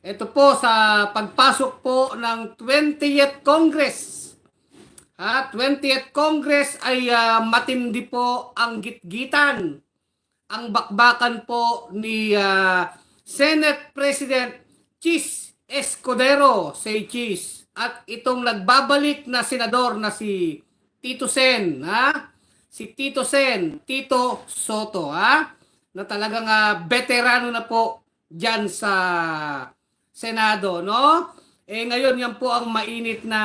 Ito po sa pagpasok po ng 20th Congress. Ha, 20th Congress ay ah, matindi po ang gitgitan. Ang bakbakan po ni ah, Senate President Chis Escudero, say Chis. At itong nagbabalik na senador na si Tito Sen, ha? Si Tito Sen, Tito Soto, ha? Na talagang ah, veterano na po diyan sa Senado, no? Eh ngayon yan po ang mainit na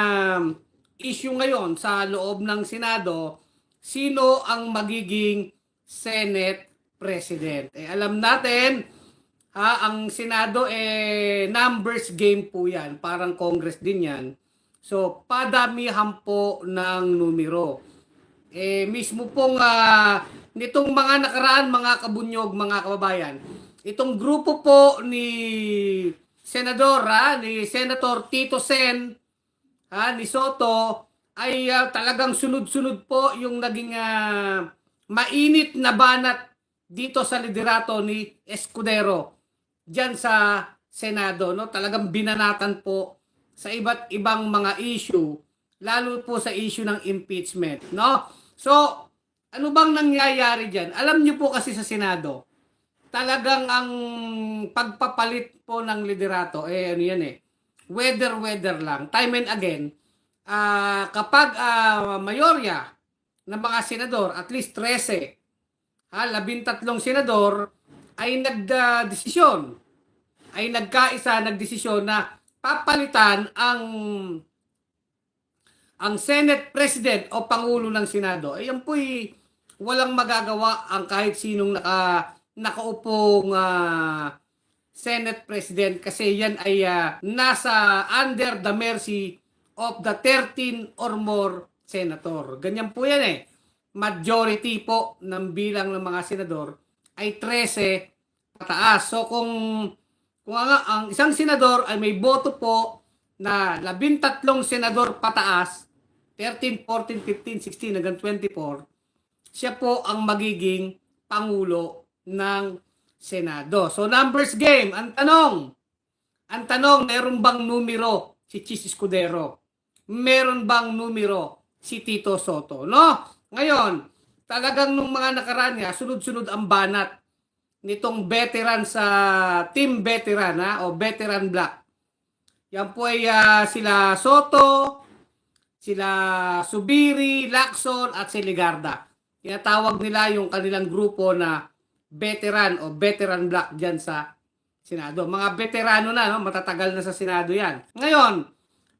issue ngayon sa loob ng Senado, sino ang magiging Senate President. Eh alam natin, ha, ang Senado eh numbers game po 'yan, parang Congress din 'yan. So padamihan po ng numero. Eh mismo pong ah, nitong mga nakaraan mga kabunyog, mga kababayan, itong grupo po ni Senador, ha, ni Senator Tito Sen, ha, ni Soto, ay ah, talagang sunod-sunod po yung naging ah, mainit na banat dito sa liderato ni Escudero diyan sa Senado. No? Talagang binanatan po sa iba't ibang mga issue, lalo po sa issue ng impeachment. No? So, ano bang nangyayari diyan? Alam niyo po kasi sa Senado, talagang ang pagpapalit po ng liderato, eh ano yan eh, weather-weather lang. Time and again, ah kapag ah, mayorya ng mga senador, at least 13, ha, labintatlong senador, ay nagdesisyon, ay nagkaisa, nagdesisyon na papalitan ang ang Senate President o Pangulo ng Senado. Ay yan po'y walang magagawa ang kahit sinong naka nakaupong ah, Senate President kasi yan ay ah, nasa under the mercy of the 13 or more senator. Ganyan po yan eh. Majority po ng bilang ng mga senador ay 13 pataas. So kung kung nga ang isang senador ay may boto po na 13 senador pataas, 13, 14, 15, 16 hanggang 24, siya po ang magiging pangulo ng Senado. So numbers game, ang tanong, ang tanong, meron bang numero si Chis Escudero? Meron bang numero si Tito Soto? No? Ngayon, talagang nung mga nakaraan niya, sunod-sunod ang banat nitong veteran sa team veteran ha, o veteran black. Yan po ay ah, sila Soto, sila Subiri, Lacson at si Ligarda. Tinatawag nila yung kanilang grupo na veteran o veteran black dyan sa Senado. Mga veterano na, no? matatagal na sa Senado yan. Ngayon,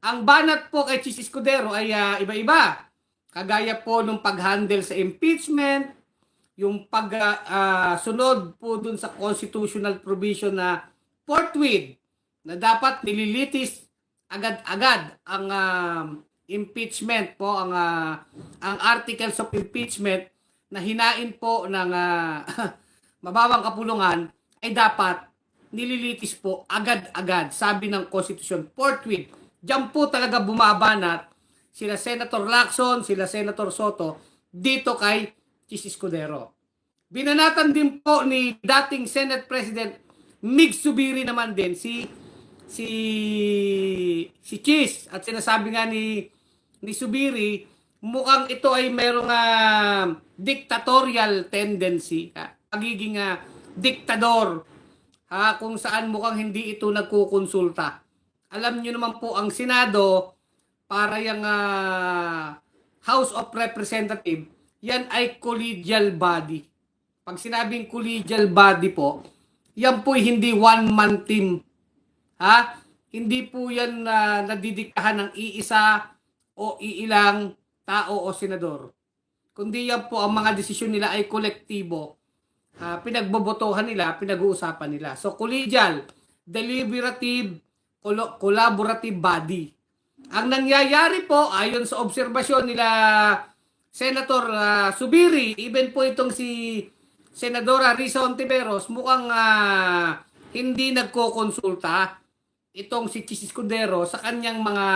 ang banat po kay Chis Escudero ay ah, iba-iba. Kagaya po nung pag-handle sa impeachment, yung pag-sunod po dun sa constitutional provision na forthwith na dapat nililitis agad-agad ang um, impeachment po ang ah, ang articles of impeachment na hinain po ng ah, mababang kapulungan ay dapat nililitis po agad-agad sabi ng konstitusyon forthwith diyan po talaga bumabanat sila Senator Lacson sila Senator Soto dito kay Chis Escudero. Binanatan din po ni dating Senate President Mig Subiri naman din si si si Chis. At sinasabi nga ni ni Subiri mukhang ito ay merong ah, dictatorial tendency. Ha? Pagiging ah, diktador ha? kung saan mukhang hindi ito nagkukonsulta alam niyo naman po ang Senado para yung ah, House of Representative yan ay collegial body pag sinabing collegial body po yan po hindi one man team Ha? Hindi po yan na nadidiktahan ng iisa o iilang tao o senador. Kundi yan po ang mga desisyon nila ay kolektibo. Ah, pinagbobotohan nila, pinag-uusapan nila. So collegial, deliberative, collaborative body. Ang nangyayari po ayon sa obserbasyon nila Senator ah, Subiri, even po itong si Senadora Risa Ontiveros, mukhang ah, hindi nagko-konsulta itong si Chis Escudero sa kanyang mga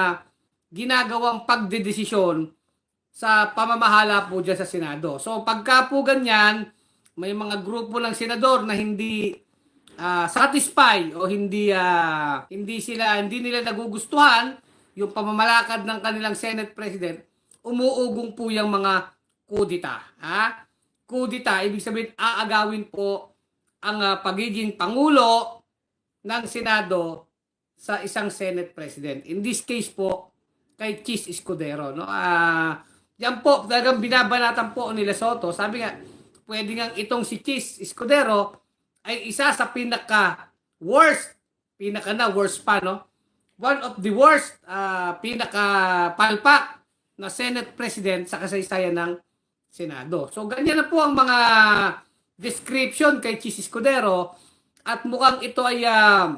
ginagawang pagdedesisyon sa pamamahala po dyan sa Senado. So pagka po ganyan, may mga grupo ng senador na hindi ah, satisfy o hindi ah, hindi sila hindi nila nagugustuhan yung pamamalakad ng kanilang Senate President, umuugong po yung mga kudita. Ha? Kudita, ibig sabihin aagawin po ang ah, pagiging Pangulo ng Senado sa isang Senate President. In this case po, kay Chis Escudero. No? Ah, yan po, talagang binabanatan po nila Soto. Sabi nga, pwede nga itong si Chis Escudero ay isa sa pinaka worst, pinaka na worst pa, no? One of the worst, ah, pinaka palpak na Senate President sa kasaysayan ng Senado. So, ganyan na po ang mga description kay Chis Escudero at mukhang ito ay ah,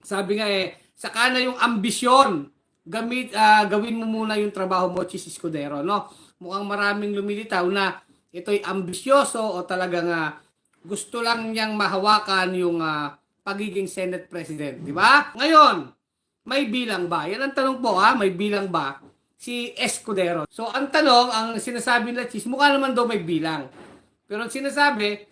sabi nga eh, saka na yung ambisyon. Gamit, ah, gawin mo muna yung trabaho mo, Chis Escudero, no? Mukhang maraming lumilitaw na ito'y ambisyoso o talagang ah, gusto lang niyang mahawakan yung ah, pagiging Senate President, di ba? Ngayon, may bilang ba? Yan ang tanong po, ha? May bilang ba si Escudero? So, ang tanong, ang sinasabi nila, Chis, mukha naman daw may bilang. Pero ang sinasabi,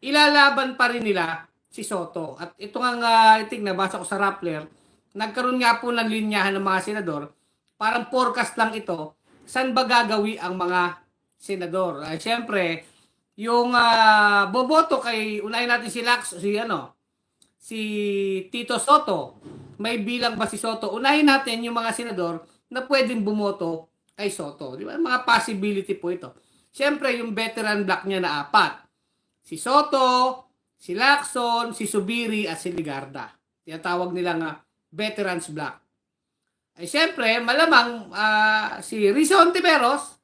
ilalaban pa rin nila si Soto. At ito nga nga, I think, nabasa ko sa Rappler, nagkaroon nga po ng linyahan ng mga senador, parang forecast lang ito, saan ba gagawi ang mga senador? Ay, syempre, yung ah, boboto kay, unahin natin si Lax, si ano, si Tito Soto. May bilang ba si Soto? Unahin natin yung mga senador na pwedeng bumoto kay Soto. Di ba? Mga possibility po ito. Siyempre, yung veteran block niya na apat. Si Soto, si Lacson, si Subiri, at si Ligarda. Tinatawag nila nga veterans block. Ay siyempre, malamang ah, si Rizzo Ontiveros,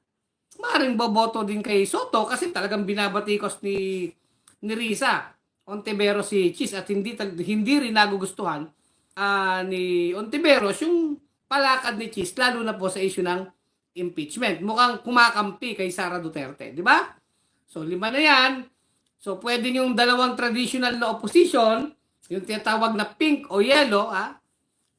maaaring boboto din kay Soto kasi talagang binabatikos ni ni Risa Ontiveros si Chis at hindi hindi rin nagugustuhan ah, ni Ontiveros yung palakad ni Chis lalo na po sa issue ng impeachment. Mukhang kumakampi kay Sara Duterte, di ba? So lima na yan. So pwede yung dalawang traditional na opposition, yung tinatawag na pink o yellow, ah,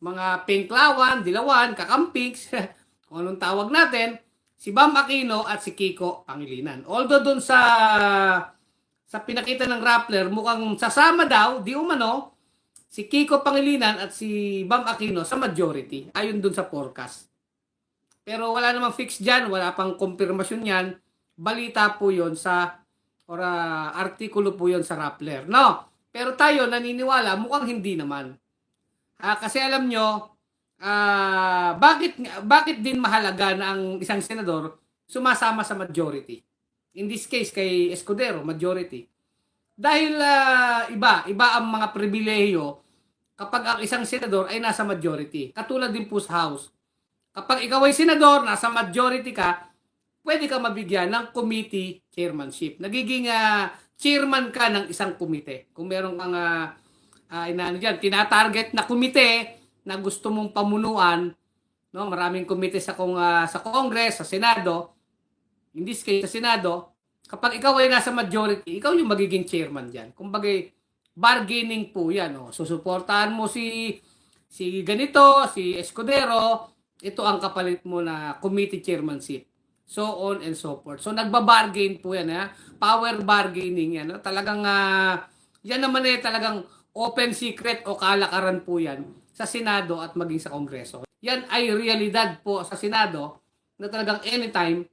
mga pinklawan, dilawan, kakampiks, kung anong tawag natin, si Bam Aquino at si Kiko Pangilinan. Although dun sa sa pinakita ng Rappler, mukhang sasama daw, di umano, si Kiko Pangilinan at si Bam Aquino sa majority, ayon dun sa forecast. Pero wala namang fix dyan, wala pang konfirmasyon yan. Balita po yon sa, or ah, artikulo po yon sa Rappler. No, pero tayo naniniwala, mukhang hindi naman. Ah, kasi alam nyo, ah, bakit, bakit din mahalaga na ang isang senador sumasama sa majority? In this case, kay Escudero, majority. Dahil ah, iba, iba ang mga pribilehiyo kapag ang isang senador ay nasa majority. Katulad din po sa House. Kapag ikaw ay senador, nasa majority ka, pwede ka mabigyan ng committee chairmanship. Nagiging ah, chairman ka ng isang komite. Kung meron kang uh, inaano dyan, tinatarget na komite na gusto mong pamunuan, no, maraming komite sa kong ah, sa Congress, sa Senado, in this case sa Senado, kapag ikaw ay nasa majority, ikaw yung magiging chairman diyan. Kumbaga bargaining po 'yan, no. Susuportahan mo si si ganito, si Escudero, ito ang kapalit mo na committee chairmanship. So on and so forth. So nagba-bargain po yan. Ha? Power bargaining yan. Ha? Talagang, ah, yan naman eh talagang open secret o kalakaran po yan sa Senado at maging sa Kongreso. Yan ay realidad po sa Senado na talagang anytime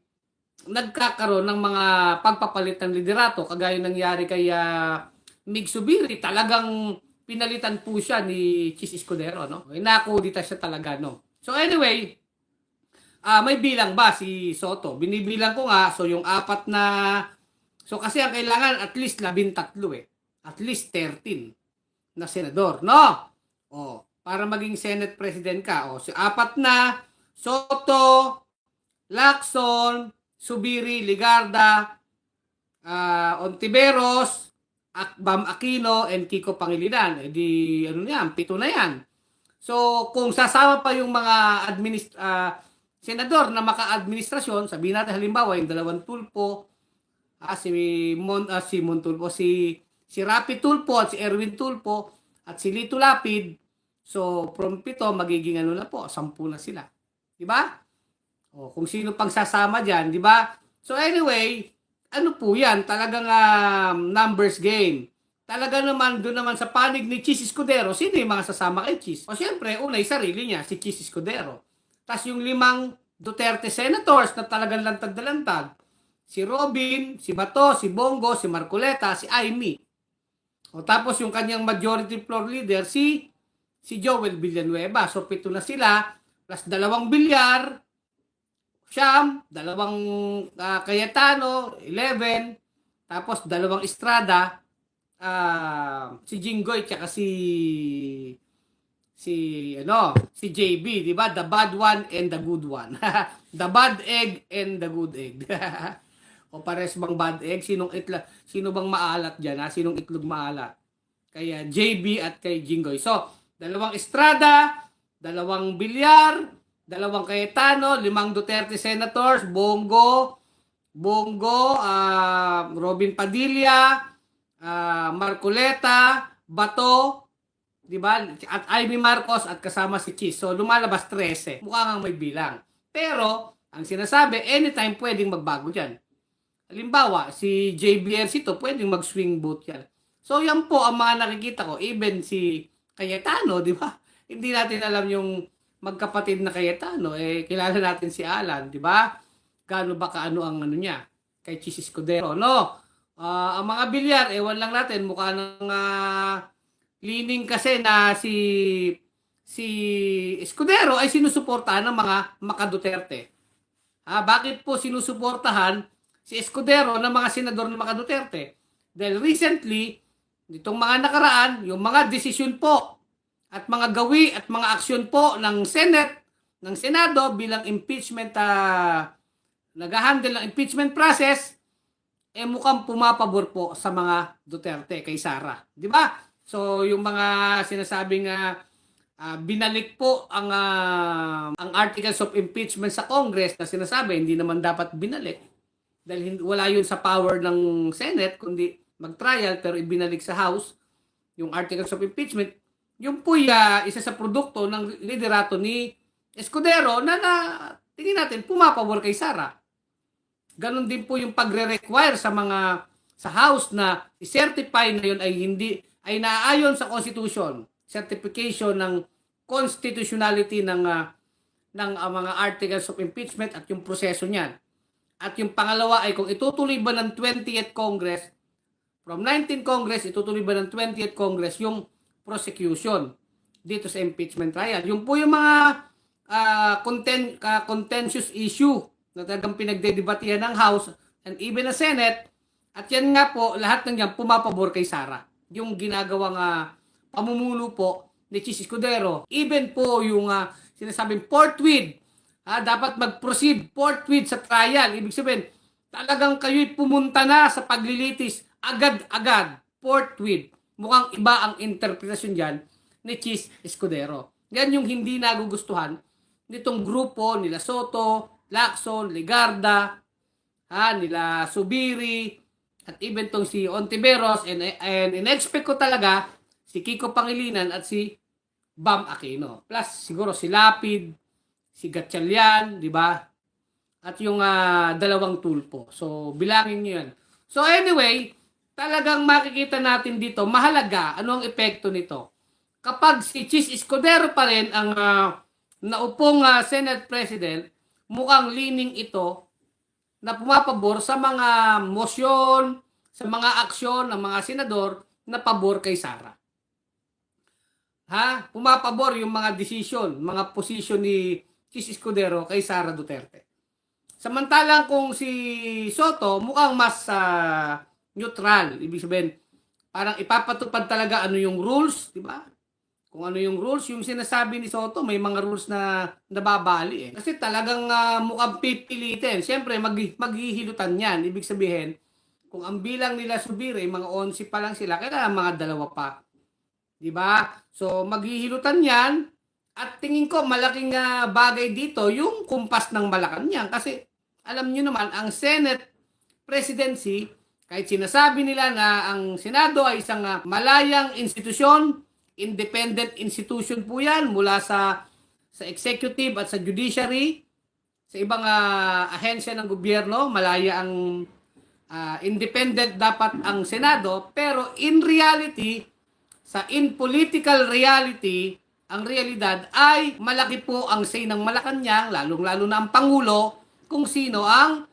nagkakaroon ng mga pagpapalit ng liderato kagaya nangyari kay ah, Mig Subiri talagang pinalitan po siya ni Chis Escudero no? Inakudita siya talaga no? So anyway ah may bilang ba si Soto? Binibilang ko nga so yung apat na so kasi ang kailangan at least 13 eh. At least 13 na senador no? Oh para maging Senate President ka oh si apat na Soto Lacson Subiri, Ligarda, ah, Ontiveros, Ak- Bam Aquino, and Kiko Pangilinan. Eh di, ano yan, pito na yan. So, kung sasama pa yung mga administ ah, senador na maka-administrasyon, sabihin natin halimbawa yung dalawang tulpo, ah, si Mon ah, si Mon Tulpo, si si Rapi Tulpo at si Erwin Tulpo at si Lito Lapid. So, from pito magiging ano na po, sampu na sila. 'Di ba? O, kung sino pang sasama diyan, 'di ba? So anyway, ano po 'yan? Talagang um, numbers game. talaga naman doon naman sa panig ni Chis Escudero, sino yung mga sasama kay Chis? O siyempre, una yung sarili niya, si Chis Escudero. Tapos yung limang Duterte senators na talagang lantad, si Robin, si Bato, si Bongo, si Marcoleta, si Amy. O tapos yung kanyang majority floor leader, si si Joel Villanueva. So pito na sila, plus dalawang bilyar, siyam, dalawang ah, Cayetano, 11, tapos dalawang Estrada, ah, si Jinggoy, tsaka si si ano, si JB, di ba? The bad one and the good one. the bad egg and the good egg. o pares bang bad egg? Sinong itla, sino bang maalat diyan, ha? Sinong itlog maalat? Kaya JB at kay Jinggoy. So, dalawang Estrada, dalawang Bilyar, dalawang Cayetano, limang Duterte senators, Bongo, Bongo, ah, Robin Padilla, ah, Marcoleta, Bato, di ba? At Ivy Marcos at kasama si Chis. So lumalabas 13. Mukha nga may bilang. Pero, ang sinasabi, anytime pwedeng magbago dyan. Halimbawa, si JBRC to, pwedeng mag-swing vote yan. So yan po ang mga nakikita ko. Even si Cayetano, di ba? Hindi natin alam yung magkapatid na Cayetano. Eh, kilala natin si Alan, di ba? Gaano ba kaano ang ano niya? Kay Chis Escudero. No, Ah, ang mga bilyar, ewan lang natin, mukha ng ah, leaning kasi na si si Escudero ay sinusuportahan ng mga makaduterte. Ah, bakit po sinusuportahan si Escudero ng mga senador ng mga Duterte? Dahil recently, nitong mga nakaraan, yung mga desisyon po at mga gawi at mga aksyon po ng Senate, ng Senado bilang impeachment, uh, nag-handle ng impeachment process, eh mukhang pumapabor po sa mga Duterte kay Sara. Di ba? So yung mga sinasabing uh, uh, binalik po ang uh, ang articles of impeachment sa Congress na sinasabi hindi naman dapat binalik dahil wala yun sa power ng Senate kundi mag-trial pero ibinalik sa House yung articles of impeachment. Yung po uh, isa sa produkto ng liderato ni Escudero na, na tingin natin pumapabor kay Sara. Ganon din po yung pagre-require sa mga sa House na i-certify na yun ay hindi ay naaayon sa Constitution, certification ng constitutionality ng uh, ng uh, mga articles of impeachment at yung proseso niyan. At yung pangalawa ay kung itutuloy ba ng 20th Congress from 19th Congress itutuloy ba ng 20th Congress yung prosecution dito sa impeachment trial. Yung po yung mga uh, content, uh, contentious issue na talagang pinagdedebatihan ng House and even the Senate. At yan nga po, lahat ng yan pumapabor kay Sara. Yung ginagawang uh, pamumuno po ni Chis Escudero. Even po yung uh, sinasabing forthwith, uh, dapat mag-proceed forthwith sa trial. Ibig sabihin, talagang kayo'y pumunta na sa paglilitis agad-agad, forthwith. Mukhang iba ang interpretasyon dyan ni Chis Escudero. Yan yung hindi nagugustuhan nitong grupo nila Soto, Lacson, Ligarda, ha, nila Subiri, at even tong si Ontiveros, and, and in-expect ko talaga si Kiko Pangilinan at si Bam Aquino. Plus, siguro si Lapid, si Gatchalian, di ba? At yung uh, dalawang tulpo. So, bilangin nyo yan. So, anyway, talagang makikita natin dito, mahalaga, ano ang epekto nito. Kapag si Chis Escudero pa rin ang uh, naupong uh, Senate President, mukhang leaning ito na pumapabor sa mga motion, sa mga aksyon ng mga senador na pabor kay Sara. Ha? Pumapabor yung mga decision, mga position ni Chis Escudero kay Sara Duterte. Samantalang kung si Soto mukhang mas uh, neutral, ibig sabihin parang ipapatupad talaga ano yung rules, di ba? kung ano yung rules, yung sinasabi ni Soto, may mga rules na nababali eh. Kasi talagang uh, mukhang pipilitin. Siyempre, mag, maghihilutan yan. Ibig sabihin, kung ang bilang nila subire, mga 11 pa lang sila, kailangan mga dalawa pa. Di ba? So, maghihilutan yan. At tingin ko, malaking uh, bagay dito, yung kumpas ng Malacanang. Kasi, alam nyo naman, ang Senate presidency, kahit sinasabi nila na ang Senado ay isang uh, malayang institusyon, independent institution po yan mula sa sa executive at sa judiciary, sa ibang uh, ahensya ng gobyerno, malaya ang ah, independent dapat ang Senado, pero in reality, sa in political reality, ang realidad ay malaki po ang say ng Malacanang, lalong-lalo na ang Pangulo, kung sino ang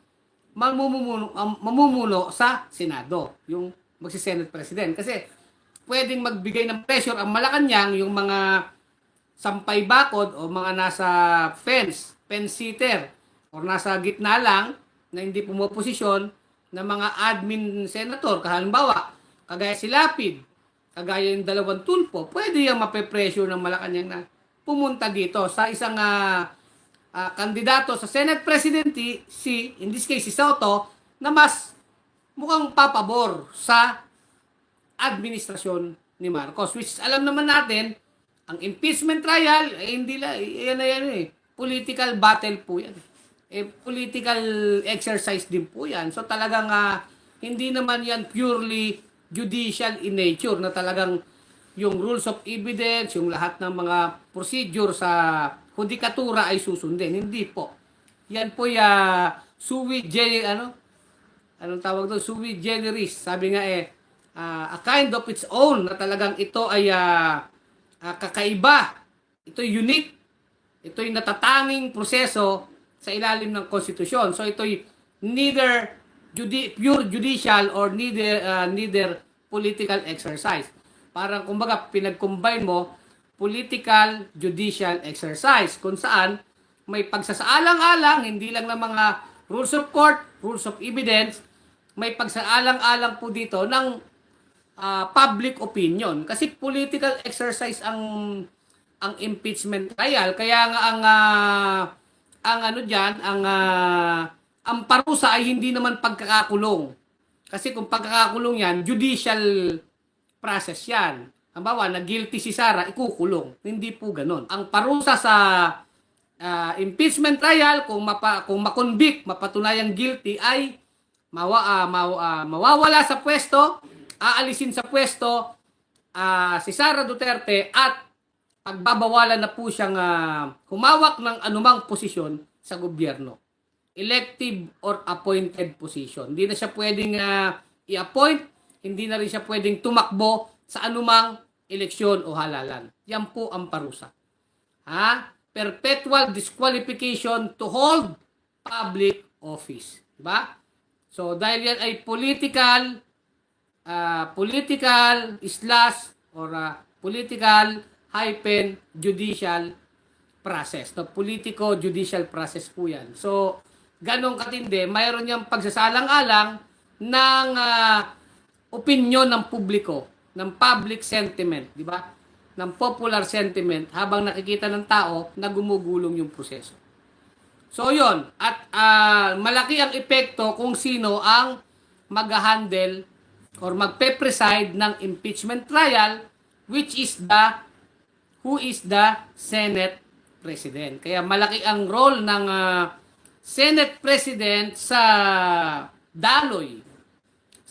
mamumuno, ang mamumuno sa Senado, yung magsi-Senate President. Kasi pwedeng magbigay ng pressure ang Malacanang, yung mga sampay bakod o mga nasa fence, fence sitter, or nasa gitna lang na hindi pumoposisyon ng mga admin senator, kahalimbawa, kagaya si Lapid, kagaya yung dalawang tulpo, pwede yung mape-pressure ng Malacanang na pumunta dito sa isang ah, ah, kandidato sa Senate Presidency, si, in this case, si Soto, na mas mukhang papabor sa administrasyon ni Marcos. Which alam naman natin, ang impeachment trial, eh, hindi la, yan na yan eh. Political battle po yan. Eh, political exercise din po yan. So talagang ah, hindi naman yan purely judicial in nature na talagang yung rules of evidence, yung lahat ng mga procedure sa hudikatura ay susundin. Hindi po. Yan po ya sui generis, ano? Anong tawag doon? Sui generis. Sabi nga eh, ah, a kind of its own na talagang ito ay ah, ah, kakaiba. Ito unique. Ito'y natatanging proseso sa ilalim ng konstitusyon. So ito'y neither judi- pure judicial or neither ah, neither political exercise. Parang kumbaga pinag-combine mo political judicial exercise kung saan may pagsasaalang-alang hindi lang ng mga rules of court, rules of evidence, may pagsaalang-alang po dito ng ah, public opinion. Kasi political exercise ang ang impeachment trial. Kaya nga ang ah, ang ano diyan ang ah, ang parusa ay hindi naman pagkakakulong. Kasi kung pagkakakulong yan judicial process yan Halimbawa, na guilty si Sara, ikukulong. Hindi po ganun. Ang parusa sa ah, impeachment trial, kung, mapa, kung makonvict, mapatunayang guilty, ay mawa, ah, maw- ah, mawawala sa pwesto, aalisin sa pwesto ah, si Sara Duterte at pagbabawalan na po siyang ah, humawak ng anumang posisyon sa gobyerno. Elective or appointed position. Hindi na siya pwedeng ah, i-appoint, hindi na rin siya pwedeng tumakbo sa anumang eleksyon o halalan. Yan po ang parusa. Ha? Perpetual disqualification to hold public office. Diba? So, dahil yan ay political, ah, political slash or ah, political hyphen judicial process. No, politico-judicial process po yan. So, ganong katindi, mayroon niyang pagsasalang-alang ng ah, opinion ng publiko, ng public sentiment, di ba? Ng popular sentiment habang nakikita ng tao na gumugulong yung proseso. So, yon At ah, malaki ang epekto kung sino ang mag-handle or magpe-preside ng impeachment trial which is the who is the Senate President. Kaya malaki ang role ng ah, Senate President sa daloy,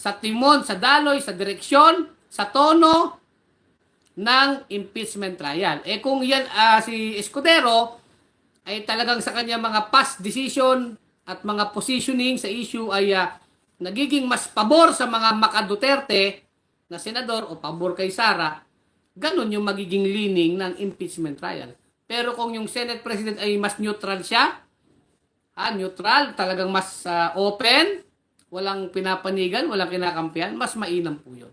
sa timon, sa daloy, sa direksyon, sa tono ng impeachment trial. Eh kung yan ah, si Escudero ay talagang sa kanya mga past decision at mga positioning sa issue ay ah, nagiging mas pabor sa mga makaduterte na senador o pabor kay Sara, ganun yung magiging leaning ng impeachment trial. Pero kung yung Senate President ay mas neutral siya, ah, neutral, talagang mas ah, open, walang pinapanigan, walang kinakampihan, mas mainam po yun.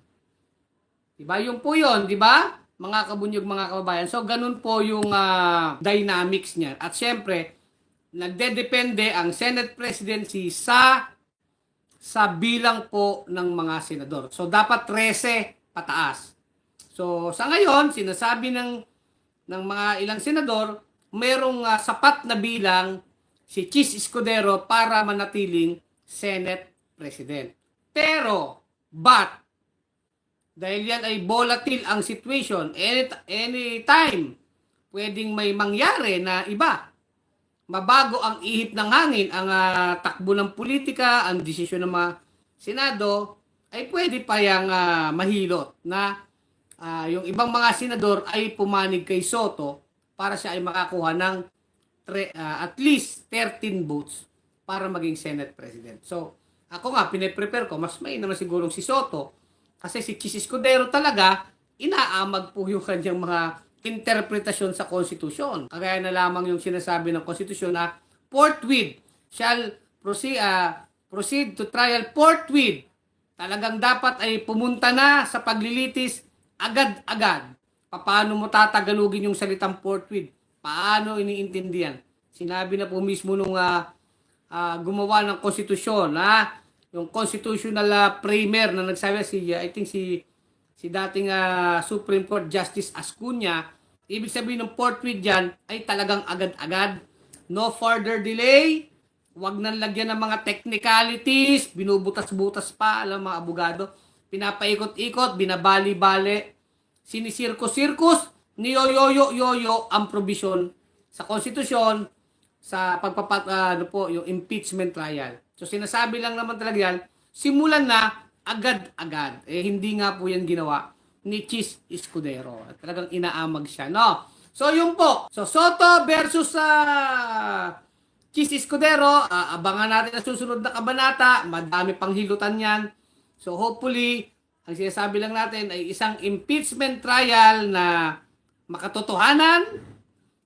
Diba? Yung po yun, di ba? Mga kabunyog, mga kababayan. So, ganun po yung ah, dynamics niya. At syempre, nagdedepende ang Senate presidency sa sa bilang po ng mga senador. So, dapat 13 pataas. So, sa ngayon, sinasabi ng ng mga ilang senador, merong ah, sapat na bilang si Chis Escudero para manatiling Senate President. Pero, but, dahil yan ay volatile ang situation, any, anytime, pwedeng may mangyari na iba. Mabago ang ihip ng hangin, ang ah, takbo ng politika, ang desisyon ng mga Senado, ay pwede pa yung ah, mahilot na ah, yung ibang mga senador ay pumanig kay Soto para siya ay makakuha ng tre- ah, at least 13 votes para maging Senate President. So, Ako nga, piniprepare ko, mas may naman sigurong si Soto. Kasi si Chis Escudero talaga, inaamag po yung kanyang mga interpretasyon sa konstitusyon. Kaya na lamang yung sinasabi ng konstitusyon na forthwith shall proceed, ah, proceed to trial forthwith. Talagang dapat ay pumunta na sa paglilitis agad-agad. Paano mo tatagalugin yung salitang forthwith? Paano iniintindihan? Sinabi na po mismo nung ah, ah, gumawa ng konstitusyon, ha? Yung constitutional ah, framer na nagsabi si ah, I think si si dating ah, Supreme Court Justice Ascuna, ibig sabihin ng forthwith diyan ay talagang agad-agad. No further delay. Huwag nang lagyan ng mga technicalities, binubutas-butas pa, alam mga abogado. Pinapaikot-ikot, binabali-bali, sinisirkus-sirkus, niyoyoyo-yoyo ang provision sa konstitusyon sa pagpapat ano po yung impeachment trial. So sinasabi lang naman talaga yan, simulan na agad-agad. Eh hindi nga po yan ginawa ni Chis Escudero. Talagang inaamag siya, no? So yun po. So Soto versus sa Chis Escudero, ah, abangan natin ang susunod na kabanata. Madami pang hilutan yan. So hopefully, ang sinasabi lang natin ay isang impeachment trial na makatotohanan,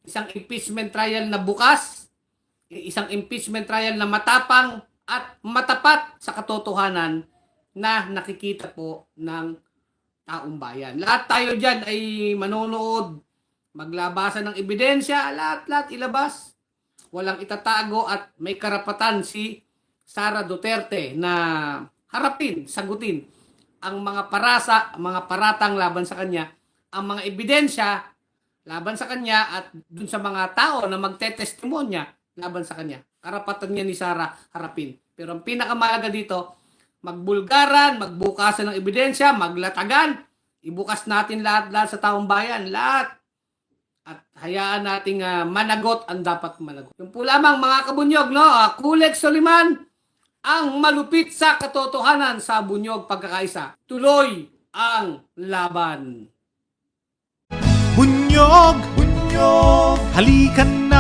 isang impeachment trial na bukas, isang impeachment trial na matapang at matapat sa katotohanan na nakikita po ng taong bayan. Lahat tayo dyan ay manonood, maglabasan ng ebidensya, lahat-lahat ilabas. Walang itatago at may karapatan si Sara Duterte na harapin, sagutin ang mga parasa, mga paratang laban sa kanya, ang mga ebidensya laban sa kanya at dun sa mga tao na magtetestimonya laban sa kanya. Karapatan niya ni Sara harapin. Pero ang pinakamalaga dito, magbulgaran, magbukasan ng ebidensya, maglatagan, ibukas natin lahat-lahat sa taong bayan, lahat. At hayaan nating ah, managot ang dapat managot. Yung po lamang mga kabunyog, no? Uh, Kuleg Soliman, ang malupit sa katotohanan sa bunyog pagkakaisa. Tuloy ang laban. Bunyog, bunyog, halikan